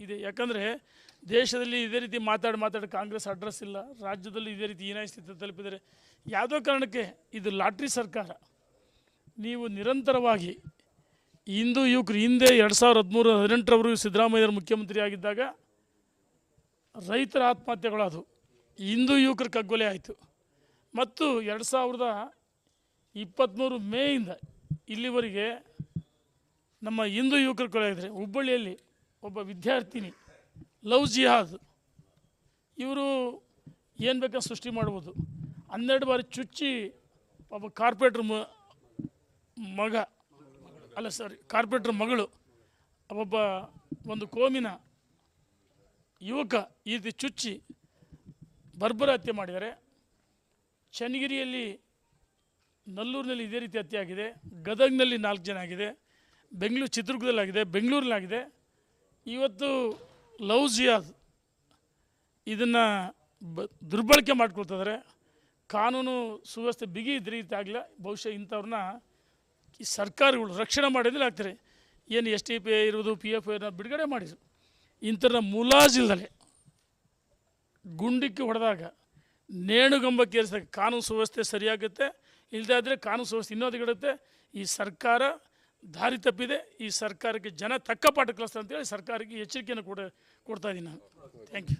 ಇದೆ. ಯಾಕಂದರೆ ದೇಶದಲ್ಲಿ ಇದೇ ರೀತಿ ಮಾತಾಡಿ ಮಾತಾಡಿ ಕಾಂಗ್ರೆಸ್ ಅಡ್ರೆಸ್ ಇಲ್ಲ. ರಾಜ್ಯದಲ್ಲಿ ಇದೇ ರೀತಿ ಹೀನಾಯ ಸ್ಥಿತಿ ತಲುಪಿದರೆ ಯಾವುದೋ ಕಾರಣಕ್ಕೆ ಇದು ಲಾಟ್ರಿ ಸರ್ಕಾರ. ನೀವು ನಿರಂತರವಾಗಿ ಹಿಂದೂ ಯುವಕರು ಹಿಂದೆ ಎರಡು ಸಾವಿರದ ಹದಿಮೂರು, ಹದಿನೆಂಟರವರೆಗೂ ಸಿದ್ದರಾಮಯ್ಯರು ಮುಖ್ಯಮಂತ್ರಿ ಆಗಿದ್ದಾಗ ರೈತರ ಆತ್ಮಹತ್ಯೆಗಳದು ಹಿಂದೂ ಯುವಕರ ಕಗ್ಗೊಲೆ ಆಯಿತು. ಮತ್ತು ಎರಡು ಸಾವಿರದ ಇಪ್ಪತ್ತ್ಮೂರು ಮೇಯಿಂದ ಇಲ್ಲಿವರೆಗೆ ನಮ್ಮ ಹಿಂದೂ ಯುವಕರು ಕೊಲೆ ಆಗಿದ್ದಾರೆ ಹುಬ್ಬಳ್ಳಿಯಲ್ಲಿ ಒಬ್ಬ ವಿದ್ಯಾರ್ಥಿನಿ, ಲವ್ ಜಿಹಾದ್. ಇವರು ಏನು ಬೇಕಾ ಸೃಷ್ಟಿ ಮಾಡ್ಬೋದು. ಹನ್ನೆರಡು ಬಾರಿ ಚುಚ್ಚಿ ಒಬ್ಬ ಕಾರ್ಪೊರೇಟ್ರ್ ಮಗ, ಅಲ್ಲ ಸಾರಿ ಕಾರ್ಪೊರೇಟ್ರ್ ಮಗಳು, ಒಬ್ಬ ಒಂದು ಕೋಮಿನ ಯುವಕ ಈ ರೀತಿ ಚುಚ್ಚಿ ಬರ್ಬರ ಹತ್ಯೆ ಮಾಡಿದ್ದಾರೆ. ಚನ್ನಗಿರಿಯಲ್ಲಿ ನಲ್ಲೂರಿನಲ್ಲಿ ಇದೇ ರೀತಿ ಹತ್ಯೆ ಆಗಿದೆ. ಗದಗ್ನಲ್ಲಿ ನಾಲ್ಕು ಜನ ಆಗಿದೆ. ಬೆಂಗಳೂರು ಚಿತ್ರದುರ್ಗದಲ್ಲಾಗಿದೆ. ಬೆಂಗಳೂರಲ್ಲಾಗಿದೆ. ಇವತ್ತು ಲವ್ ಜಿಯಾದ್ ಇದನ್ನು ಬ ದುರ್ಬಳಕೆ ಮಾಡ್ಕೊಳ್ತಿದ್ದಾರೆ ಕಾನೂನು ಸುವ್ಯವಸ್ಥೆ ಬಿಗಿ ಇದ್ರೆ ಇದಾಗಲಿಲ್ಲ ಬಹುಶಃ ಇಂಥವ್ರನ್ನ ಈ ಸರ್ಕಾರಗಳು ರಕ್ಷಣೆ ಮಾಡಿದ್ರೆ ಆಗ್ತಾರೆ. ಏನು ಎಸ್ ಟಿ ಪಿ ಐ ಇರೋದು ಪಿ ಎಫ್ ಐನ ಬಿಡುಗಡೆ ಮಾಡಿದ್ರು. ಇಂಥವ್ರನ್ನ ಮುಲಾಜಿಲ್ದಲೆ ಗುಂಡಿಕ್ಕಿ ಹೊಡೆದಾಗ ನೇಣುಗಂಬಕ್ಕೆ ಏರಿಸಿದಾಗ ಕಾನೂನು ಸುವ್ಯವಸ್ಥೆ ಸರಿಯಾಗುತ್ತೆ. ಇಲ್ಲದೇ ಆದರೆ ಕಾನೂನು ಸುವ್ಯವಸ್ಥೆ ಇನ್ನೂ ಹದಗೆಡುತ್ತೆ ಈ ಸರ್ಕಾರ ದಾರಿ ತಪ್ಪಿದೆ. ಈ ಸರ್ಕಾರಕ್ಕೆ ಜನ ತಕ್ಕ ಪಾಠ ಕಲಿಸ್ತಾರೆ ಅಂತೇಳಿ ಸರ್ಕಾರಕ್ಕೆ ಎಚ್ಚರಿಕೆಯನ್ನು ಕೊಡ ಕೊಡ್ತಾ ಇದ್ದೀನಿ ನಾನು. Thank you